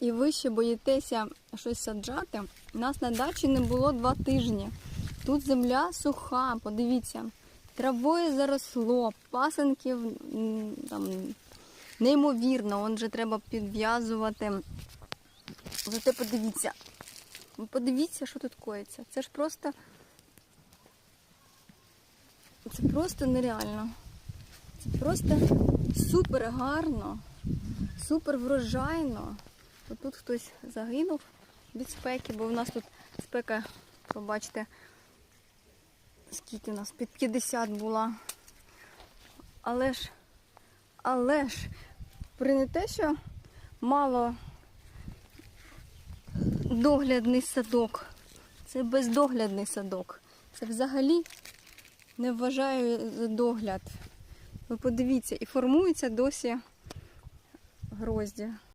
і ви ще боїтеся щось саджати, у нас на дачі не було два тижні. Тут земля суха, подивіться, травою заросло, пасенків там неймовірно, он же треба підв'язувати. Зате подивіться. Ви подивіться, що тут коїться. Це ж просто. Це просто нереально. Це просто супер гарно, супер врожайно. Тут хтось загинув від спеки, бо в нас тут спека, побачите, скільки у нас під 50 була. Але ж, але ж, при не те, що мало доглядний садок. Це бездоглядний садок. Це взагалі не вважаю за догляд. Ви подивіться, і формуються досі грозді.